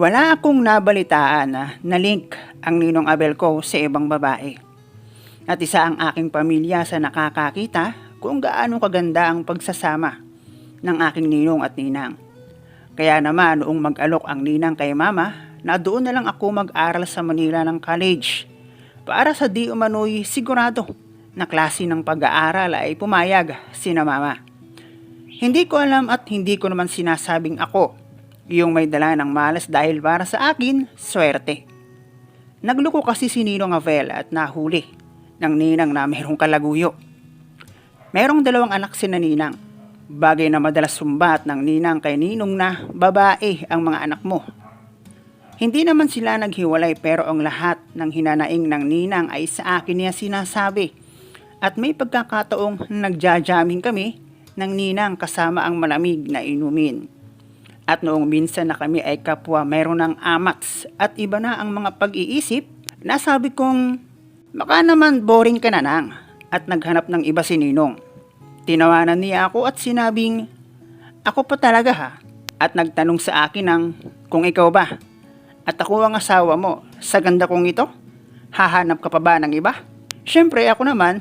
Wala akong nabalitaan na na-link ang ninong Abel ko sa ibang babae. At isa ang aking pamilya sa nakakakita kung gaano kaganda ang pagsasama ng aking ninong at ninang. Kaya naman noong mag-alok ang ninang kay mama, na doon na lang ako mag-aral sa Manila ng college. Para sa di umano'y sigurado na klase ng pag-aaral ay pumayag sina mama. Hindi ko alam at hindi ko naman sinasabing ako yung may dala ng malas dahil para sa akin, swerte. Nagluko kasi si Ninong Avel at nahuli ng ninang na mayroong kalaguyo. Merong dalawang anak si na ninang. Bagay na madalas sumbat ng ninang kay ninong na babae ang mga anak mo. Hindi naman sila naghiwalay pero ang lahat ng hinanaing ng ninang ay sa akin niya sinasabi. At may pagkakataong nagjajaming kami ng ninang kasama ang malamig na inumin. At noong minsan na kami ay kapwa mayroon ng amats at iba na ang mga pag-iisip, nasabi kong baka naman boring ka na nang at naghanap ng iba si Ninong. Tinawanan niya ako at sinabing, ako pa talaga ha? At nagtanong sa akin ng kung ikaw ba at ako ang asawa mo, sa ganda kong ito, hahanap ka pa ba ng iba? Siyempre ako naman,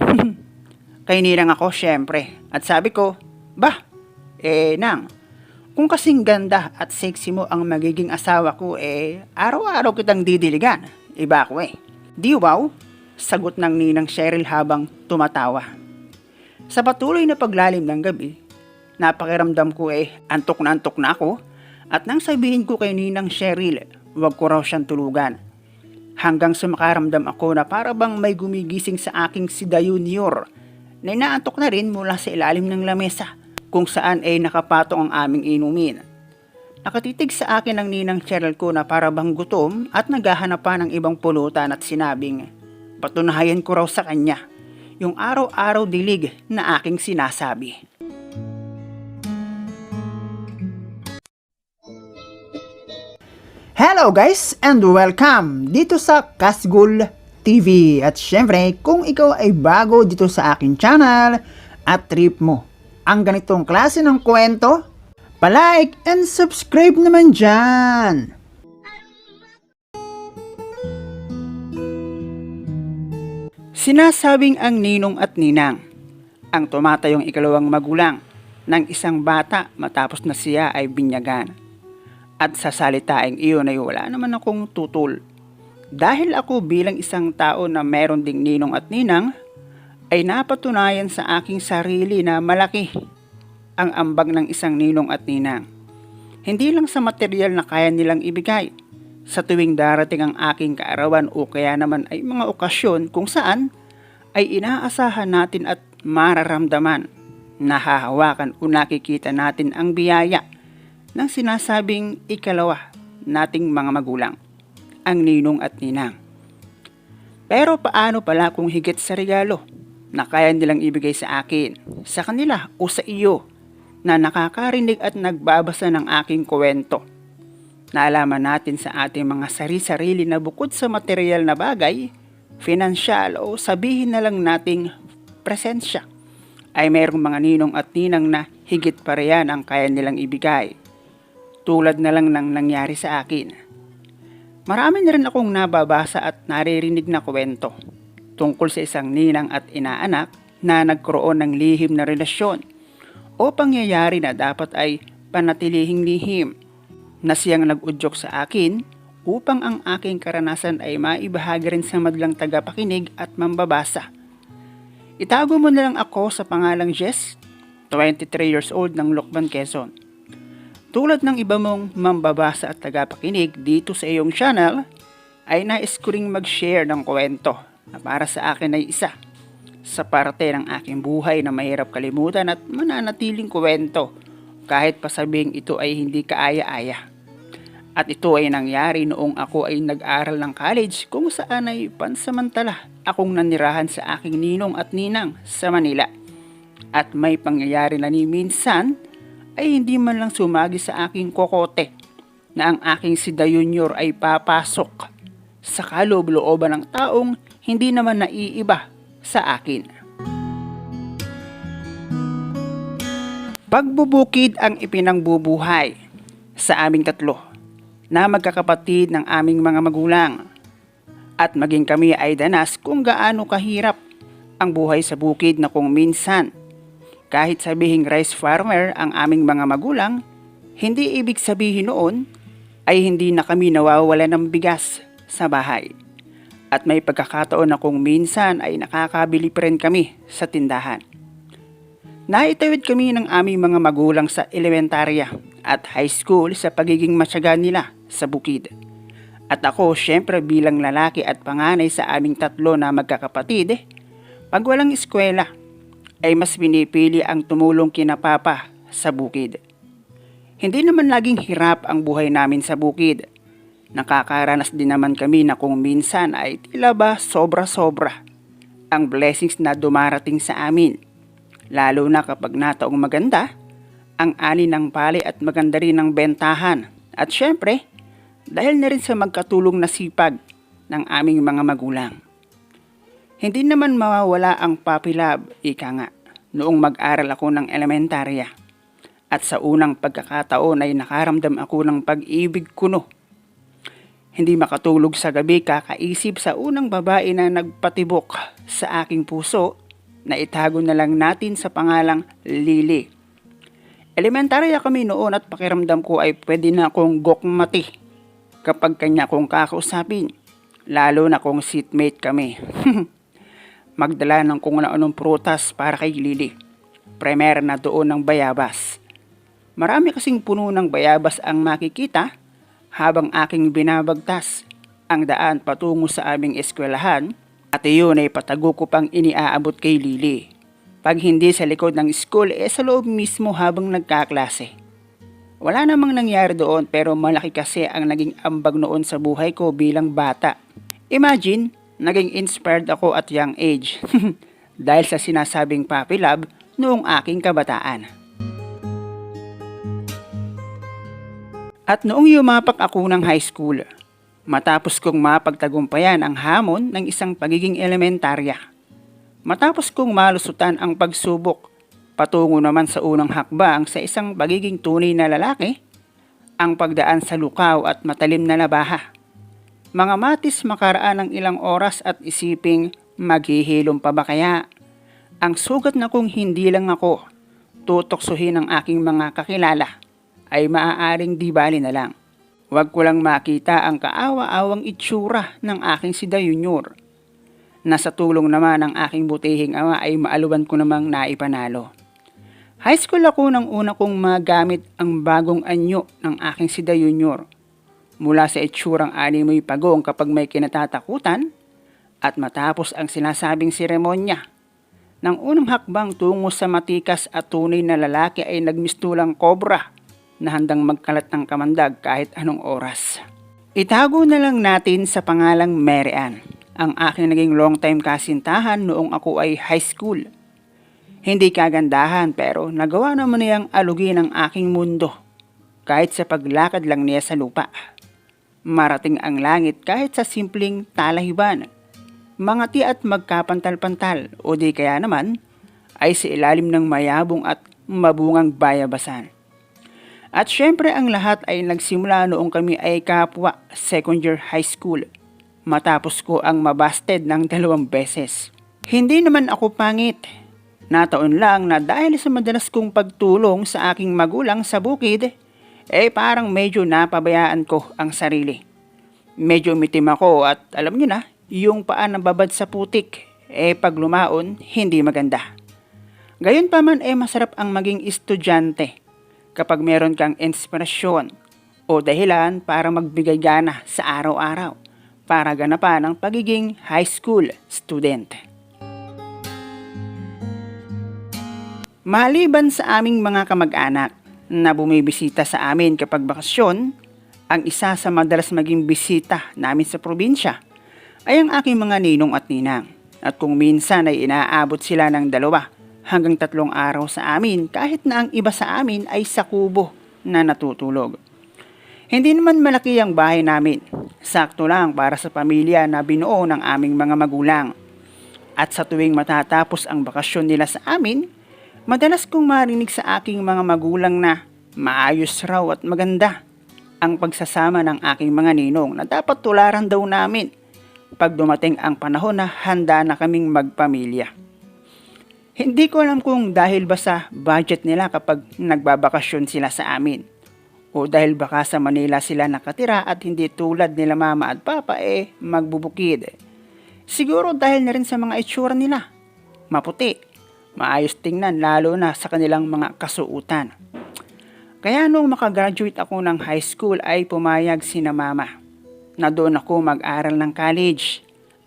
kay ninang ako siyempre. At sabi ko, bah, eh nang, kung kasing ganda at sexy mo ang magiging asawa ko, eh araw-araw kitang didiligan. Iba ako eh. Di wow? Sagot ng ninang Cheryl habang tumatawa. Sa patuloy na paglalim ng gabi, napakiramdam ko eh antok na antok na ako at nang sabihin ko kay ninang Cheryl, wag ko raw siyang tulugan. Hanggang sa makaramdam ako na para bang may gumigising sa aking si Junior na inaantok na rin mula sa ilalim ng lamesa kung saan ay nakapatong ang aming inumin. Nakatitig sa akin ang ninang Cheryl ko na para bang gutom at naghahanap pa ng ibang pulutan at sinabing, patunayan ko raw sa kanya yung araw-araw dilig na aking sinasabi. Hello guys and welcome dito sa Kasgul TV. At syempre, kung ikaw ay bago dito sa akin channel at trip mo ang ganitong klase ng kwento, palike and subscribe naman dyan. Sinasabing ang ninong at ninang ang tumatayong ikalawang magulang ng isang bata matapos na siya ay binyagan. At sa salitaing iyon ay wala naman akong tutol. Dahil ako bilang isang tao na meron ding ninong at ninang, ay napatunayan sa aking sarili na malaki ang ambag ng isang ninong at ninang. Hindi lang sa material na kaya nilang ibigay, sa tuwing darating ang aking kaarawan o kaya naman ay mga okasyon kung saan ay inaasahan natin at mararamdaman, nahahawakan o nakikita natin ang biyaya ng sinasabing ikalawa nating mga magulang, ang ninong at ninang. Pero paano pala kung higit sa regalo na kaya nilang ibigay sa akin, sa kanila o sa iyo na nakakarinig at nagbabasa ng aking kwento? Naalaman natin sa ating mga sari-sarili na bukod sa material na bagay, finansyal o sabihin na lang nating presensya, ay mayroong mga ninong at ninang na higit pa riyan ang kaya nilang ibigay tulad na lang ng nangyari sa akin. Marami na rin akong nababasa at naririnig na kwento tungkol sa isang ninang at inaanak na nagkaroon ng lihim na relasyon o pangyayari na dapat ay panatilihing lihim na siyang nag-udyok sa akin upang ang aking karanasan ay maibahagi rin sa madlang tagapakinig at mambabasa. Itago mo na lang ako sa pangalang Jess, 23 years old ng Lokban, Quezon. Tulad ng iba mong mambabasa at tagapakinig dito sa iyong channel, ay nais ko ring mag-share ng kwento na para sa akin ay isa sa parte ng aking buhay na mahirap kalimutan at mananatiling kwento kahit pasabing ito ay hindi kaaya-aya. At ito ay nangyari noong ako ay nag-aral ng college kung saan ay pansamantala akong nanirahan sa aking ninong at ninang sa Manila. At may pangyayari na ni minsan ay hindi man lang sumagi sa aking kokote na ang aking si Junior ay papasok sa kaloob-looban ng taong hindi naman naiiba sa akin. Pagbubukid ang ipinangbubuhay sa aming tatlo. na magkakapatid ng aming mga magulang. At maging kami ay danas kung gaano kahirap ang buhay sa bukid na kung minsan. Kahit sabihing rice farmer ang aming mga magulang, hindi ibig sabihin noon ay hindi na kami nawawala ng bigas sa bahay. At may pagkakataon na kung minsan ay nakakabili pa rin kami sa tindahan. Naitawid kami ng aming mga magulang sa elementarya at high school sa pagiging matyaga nila sa bukid. At ako, syempre bilang lalaki at panganay sa aming tatlo na magkakapatid, pag walang eskwela, ay mas pinipili ang tumulong kina papa sa bukid. Hindi naman laging hirap ang buhay namin sa bukid. Nakakaranas din naman kami na kung minsan ay tila ba sobra-sobra ang blessings na dumarating sa amin. Lalo na kapag nataong maganda, ang ani ng pali at maganda rin ang bentahan. At syempre, dahil na rin sa magkatulong na sipag ng aming mga magulang. Hindi naman mawawala ang puppy love, ika nga, noong mag-aral ako ng elementarya. At sa unang pagkakataon ay nakaramdam ako ng pag-ibig kuno. Hindi makatulog sa gabi kakaisip sa unang babae na nagpatibok sa aking puso na itago na lang natin sa pangalang Lily. Elementarya kami noon at pakiramdam ko ay pwede na akong gokmati kapag kanya kong kakausapin. Lalo na kung seatmate kami. Magdala ng kung anong prutas para kay Lily. Premier na doon ng bayabas. Marami kasing puno ng bayabas ang makikita habang aking binabagtas ang daan patungo sa aming eskwelahan at iyon ay patago ko pang iniaabot kay Lily. Pag hindi sa likod ng school, eh sa loob mismo habang nagkaklase. Wala namang nangyari doon pero malaki kasi ang naging ambag noon sa buhay ko bilang bata. Imagine, naging inspired ako at young age dahil sa sinasabing puppy love noong aking kabataan. At noong yumapak ako ng high school, matapos kong mapagtagumpayan ang hamon ng isang pagiging elementarya, matapos kong malusutan ang pagsubok Patungo naman sa unang hakbang sa isang pagiging tunay na lalaki, ang pagdaan sa lukaw at matalim na labaha. Mga matis makaraan ng ilang oras at isiping maghihilom pa ba kaya? Ang sugat na kung hindi lang ako tutoksuhin ng aking mga kakilala ay maaaring di bali na lang. Huwag ko lang makita ang kaawa-awang itsura ng aking si Junior. Nasa tulong naman ng aking butihing ama ay maaluban ko namang naipanalo. High school ako nang una kong magamit ang bagong anyo ng aking Sida Junior. Mula sa itsurang animoy pagong kapag may kinatatakutan at matapos ang sinasabing seremonya. Nang unang hakbang tungo sa matikas at tunay na lalaki ay nagmistulang kobra na handang magkalat ng kamandag kahit anong oras. Itago na lang natin sa pangalang Mary Ann, ang aking naging long time kasintahan noong ako ay high school hindi kagandahan pero nagawa naman niyang alugin ang aking mundo kahit sa paglakad lang niya sa lupa. Marating ang langit kahit sa simpleng talahiban. Mangati at magkapantal-pantal o di kaya naman ay sa ilalim ng mayabong at mabungang bayabasan. At syempre ang lahat ay nagsimula noong kami ay kapwa second year high school matapos ko ang mabasted ng dalawang beses. Hindi naman ako pangit Nataon lang na dahil sa madalas kong pagtulong sa aking magulang sa bukid, eh parang medyo napabayaan ko ang sarili. Medyo mitim ako at alam niyo na, yung paa na babad sa putik, eh pag lumaon, hindi maganda. Gayon pa man eh masarap ang maging estudyante kapag meron kang inspirasyon o dahilan para magbigay gana sa araw-araw para ganapan ang pagiging high school student. Maliban sa aming mga kamag-anak na bumibisita sa amin kapag bakasyon, ang isa sa madalas maging bisita namin sa probinsya ay ang aking mga ninong at ninang. At kung minsan ay inaabot sila ng dalawa hanggang tatlong araw sa amin kahit na ang iba sa amin ay sa kubo na natutulog. Hindi naman malaki ang bahay namin. Sakto lang para sa pamilya na binuo ng aming mga magulang. At sa tuwing matatapos ang bakasyon nila sa amin, Madalas kong marinig sa aking mga magulang na maayos raw at maganda ang pagsasama ng aking mga ninong na dapat tularan daw namin pag dumating ang panahon na handa na kaming magpamilya. Hindi ko alam kung dahil ba sa budget nila kapag nagbabakasyon sila sa amin o dahil baka sa Manila sila nakatira at hindi tulad nila mama at papa eh magbubukid. Siguro dahil na rin sa mga itsura nila. Maputi, maayos tingnan lalo na sa kanilang mga kasuutan. Kaya nung makagraduate ako ng high school ay pumayag si na mama na doon ako mag-aral ng college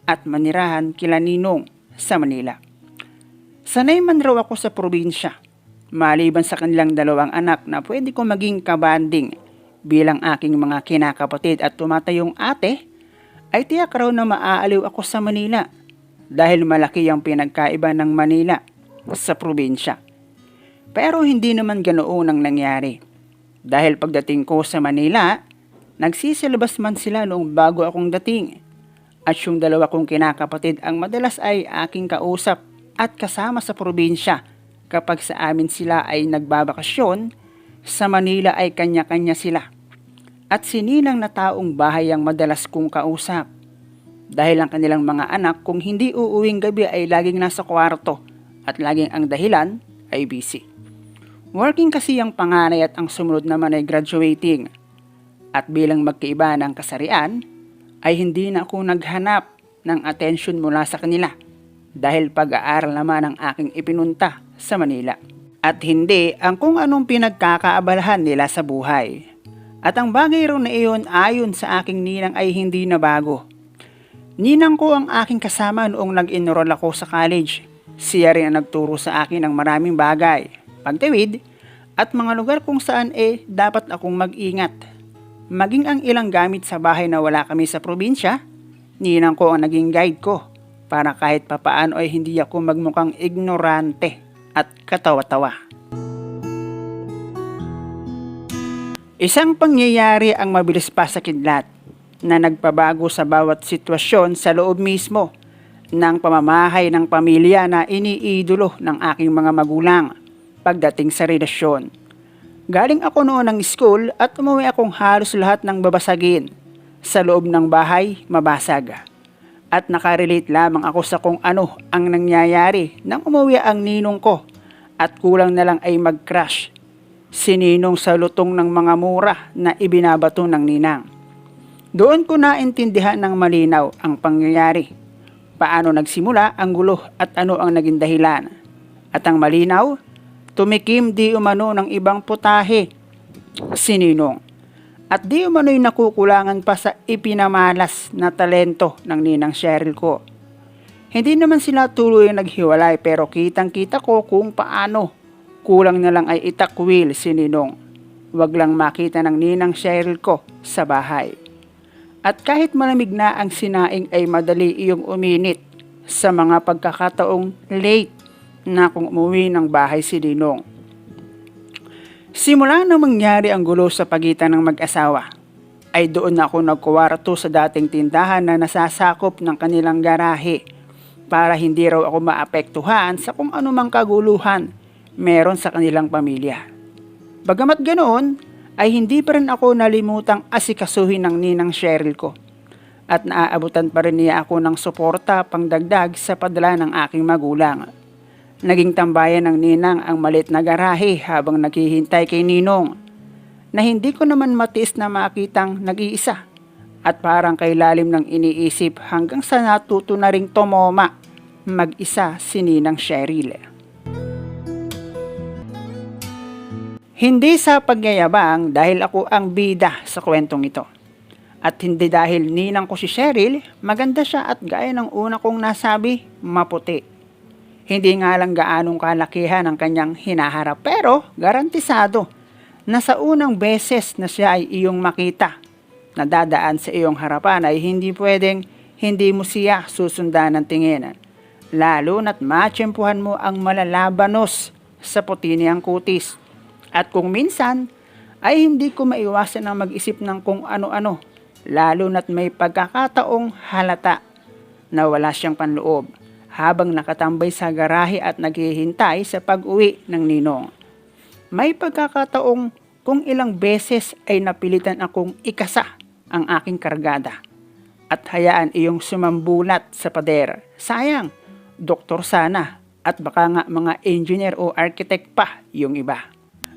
at manirahan kila Ninong sa Manila. Sanay man raw ako sa probinsya, maliban sa kanilang dalawang anak na pwede ko maging kabanding bilang aking mga kinakapatid at tumatayong ate, ay tiyak raw na maaaliw ako sa Manila dahil malaki ang pinagkaiba ng Manila sa probinsya. Pero hindi naman ganoon ang nangyari. Dahil pagdating ko sa Manila, nagsisilabas man sila noong bago akong dating. At yung dalawa kong kinakapatid ang madalas ay aking kausap at kasama sa probinsya kapag sa amin sila ay nagbabakasyon, sa Manila ay kanya-kanya sila. At sinilang na taong bahay ang madalas kong kausap. Dahil ang kanilang mga anak kung hindi uuwing gabi ay laging nasa kwarto at laging ang dahilan ay busy. Working kasi ang panganay at ang sumunod naman ay graduating. At bilang magkaiba ng kasarian, ay hindi na ako naghanap ng attention mula sa kanila dahil pag-aaral naman ang aking ipinunta sa Manila. At hindi ang kung anong pinagkakaabalahan nila sa buhay. At ang bagay raw na iyon ayon sa aking ninang ay hindi na bago. Ninang ko ang aking kasama noong nag-enroll ako sa college. Siya rin ang nagturo sa akin ng maraming bagay, pagtawid, at mga lugar kung saan eh dapat akong mag-ingat. Maging ang ilang gamit sa bahay na wala kami sa probinsya, ninang ko ang naging guide ko para kahit papaano ay hindi ako magmukhang ignorante at katawa-tawa. Isang pangyayari ang mabilis pa sa kidlat na nagpabago sa bawat sitwasyon sa loob mismo ng pamamahay ng pamilya na iniidolo ng aking mga magulang pagdating sa relasyon. Galing ako noon ng school at umuwi akong halos lahat ng babasagin. Sa loob ng bahay, mabasag. At nakarelate lamang ako sa kung ano ang nangyayari nang umuwi ang ninong ko at kulang na lang ay mag-crash. Sininong sa lutong ng mga mura na ibinabato ng ninang. Doon ko naintindihan ng malinaw ang pangyayari. Paano nagsimula ang gulo at ano ang naging dahilan. At ang malinaw, tumikim di umano ng ibang putahe. Sininong. At di umano'y nakukulangan pa sa ipinamalas na talento ng ninang Cheryl ko. Hindi naman sila tuloy naghiwalay pero kitang kita ko kung paano. Kulang na lang ay itakwil si Ninong. Huwag lang makita ng ninang Cheryl ko sa bahay. At kahit malamig na ang sinaing ay madali iyong uminit sa mga pagkakataong late na kung umuwi ng bahay si Ninong. Simula na mangyari ang gulo sa pagitan ng mag-asawa, ay doon ako nagkuwarto sa dating tindahan na nasasakop ng kanilang garahe para hindi raw ako maapektuhan sa kung anumang kaguluhan meron sa kanilang pamilya. Bagamat ganoon, ay hindi pa rin ako nalimutang asikasuhin ng ninang Cheryl ko at naaabutan pa rin niya ako ng suporta pangdagdag sa padala ng aking magulang. Naging tambayan ng ninang ang malit na garahe habang naghihintay kay Ninong na hindi ko naman matiis na makitang nag-iisa at parang kay lalim ng iniisip hanggang sa natuto na ring tumoma mag-isa si Ninang Cheryl. Hindi sa pagyayabang dahil ako ang bida sa kwentong ito. At hindi dahil ninang ko si Cheryl, maganda siya at gaya ng una kong nasabi, maputi. Hindi nga lang gaanong kalakihan ang kanyang hinaharap pero garantisado na sa unang beses na siya ay iyong makita na dadaan sa iyong harapan ay hindi pwedeng hindi mo siya susundan ng tingin. Lalo na't matsyempuhan mo ang malalabanos sa puti niyang kutis. At kung minsan ay hindi ko maiwasan ang mag-isip ng kung ano-ano lalo na't may pagkakataong halata na wala siyang panloob habang nakatambay sa garahe at naghihintay sa pag-uwi ng ninong. May pagkakataong kung ilang beses ay napilitan akong ikasa ang aking kargada at hayaan iyong sumambulat sa pader. Sayang, doktor sana at baka nga mga engineer o architect pa yung iba.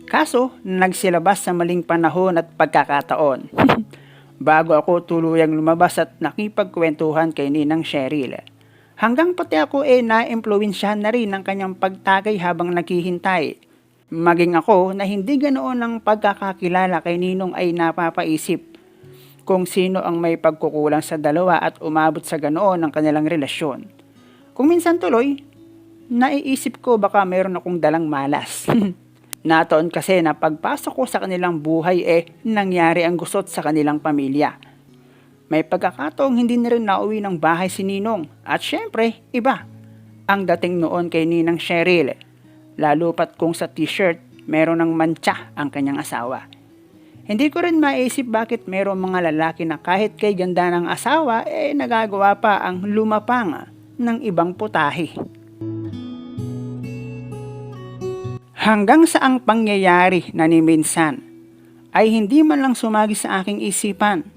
Kaso, nagsilabas sa maling panahon at pagkakataon. Bago ako tuluyang lumabas at nakipagkwentuhan kay Ninang Cheryl. Hanggang pati ako eh na-impluensyahan na rin ng kanyang pagtagay habang naghihintay. Maging ako na hindi ganoon ang pagkakakilala kay Ninong ay napapaisip kung sino ang may pagkukulang sa dalawa at umabot sa ganoon ang kanilang relasyon. Kung minsan tuloy, naiisip ko baka mayroon akong dalang malas. Nataon kasi na pagpasok ko sa kanilang buhay eh nangyari ang gusot sa kanilang pamilya. May pagkakataong hindi na rin nauwi ng bahay si Ninong at syempre iba ang dating noon kay Ninang Cheryl. Lalo pat kung sa t-shirt meron ng mantsa ang kanyang asawa. Hindi ko rin maisip bakit merong mga lalaki na kahit kay ganda ng asawa eh nagagawa pa ang lumapang ng ibang putahe. Hanggang sa ang pangyayari na ni minsan ay hindi man lang sumagi sa aking isipan.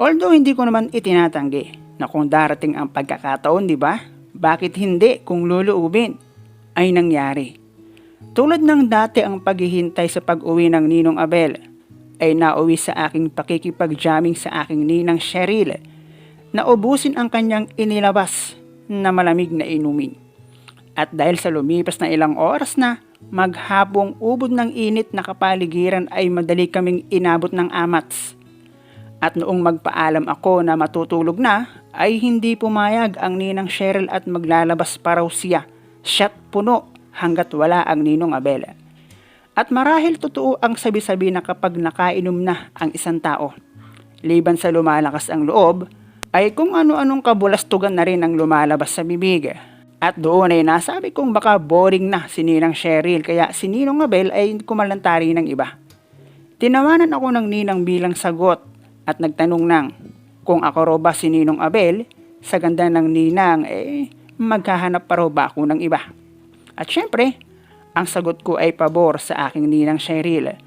Although hindi ko naman itinatanggi na kung darating ang pagkakataon, di ba? Bakit hindi kung luluubin ay nangyari. Tulad ng dati ang paghihintay sa pag-uwi ng Ninong Abel ay nauwi sa aking pakikipag-jamming sa aking ninang Cheryl na ubusin ang kanyang inilabas na malamig na inumin. At dahil sa lumipas na ilang oras na, maghapong ubod ng init na kapaligiran ay madali kaming inabot ng amats. At noong magpaalam ako na matutulog na, ay hindi pumayag ang ninang Cheryl at maglalabas pa raw siya. Shot puno hanggat wala ang ninong Abel. At marahil totoo ang sabi-sabi na kapag nakainom na ang isang tao, liban sa lumalakas ang loob, ay kung ano-anong kabulastugan na rin ang lumalabas sa bibig. At doon ay nasabi kong baka boring na si Ninang Cheryl kaya si Ninong Abel ay kumalantari ng iba. Tinawanan ako ng Ninang bilang sagot at nagtanong ng kung ako raw ba si Ninong Abel, sa ganda ng Ninang eh maghahanap pa ba ako ng iba. At syempre, ang sagot ko ay pabor sa aking Ninang Cheryl.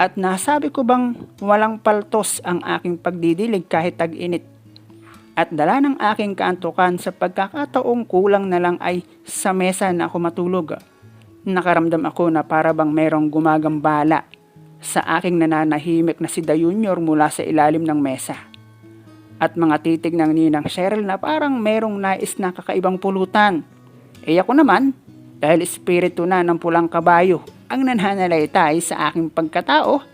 At nasabi ko bang walang paltos ang aking pagdidilig kahit tag-init at dala ng aking kaantukan sa pagkakataong kulang na lang ay sa mesa na ako matulog. Nakaramdam ako na para bang merong gumagambala sa aking nananahimik na si Dayunyor mula sa ilalim ng mesa. At mga titig ng ninang Cheryl na parang merong nais na kakaibang pulutan. E ako naman, dahil espiritu na ng pulang kabayo ang nananalaytay sa aking pagkatao,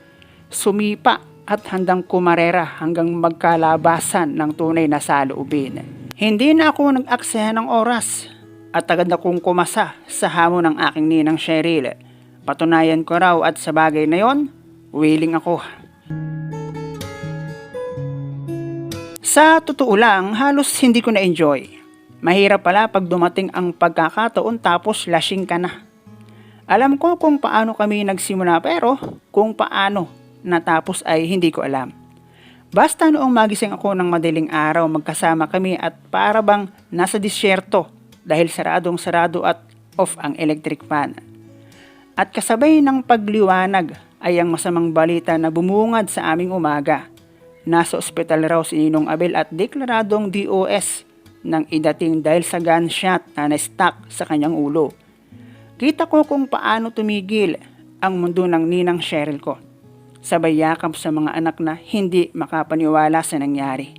sumipa at handang kumarera hanggang magkalabasan ng tunay na saloobin. Hindi na ako nag-aksaya ng oras at agad akong kumasa sa hamon ng aking ninang Cheryl. Patunayan ko raw at sa bagay na yon, willing ako. Sa totoo lang, halos hindi ko na-enjoy. Mahirap pala pag dumating ang pagkakataon tapos lasing ka na. Alam ko kung paano kami nagsimula pero kung paano natapos ay hindi ko alam. Basta noong magising ako ng madaling araw magkasama kami at para bang nasa disyerto dahil saradong sarado at off ang electric fan. At kasabay ng pagliwanag ay ang masamang balita na bumungad sa aming umaga. Nasa ospital raw si Ninong Abel at deklaradong DOS ng idating dahil sa gunshot na na-stuck sa kanyang ulo. Kita ko kung paano tumigil ang mundo ng ninang Cheryl ko sabay yakap sa mga anak na hindi makapaniwala sa nangyari.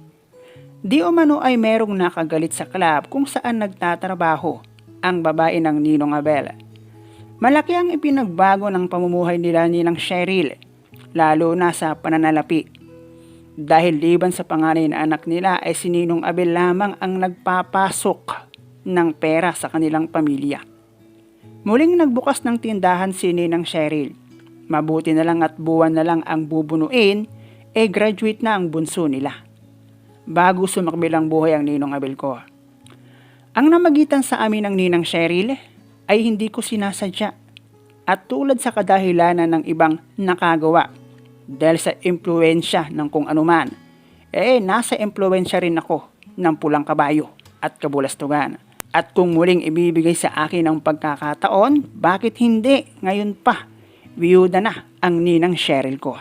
Di umano ay merong nakagalit sa club kung saan nagtatrabaho ang babae ng Ninong Abel. Malaki ang ipinagbago ng pamumuhay nila ni ng Cheryl, lalo na sa pananalapi. Dahil liban sa panganay na anak nila ay si Ninong Abel lamang ang nagpapasok ng pera sa kanilang pamilya. Muling nagbukas ng tindahan si Ninang Cheryl Mabuti na lang at buwan na lang ang bubunuin, eh graduate na ang bunso nila. Bago sumakbilang buhay ang ninong Abel ko. Ang namagitan sa amin ng ninang Cheryl ay hindi ko sinasadya at tulad sa kadahilanan ng ibang nakagawa dahil sa impluensya ng kung anuman, eh nasa impluensya rin ako ng pulang kabayo at kabulastugan. At kung muling ibibigay sa akin ang pagkakataon, bakit hindi ngayon pa Biyuda na ang ninang Cheryl ko.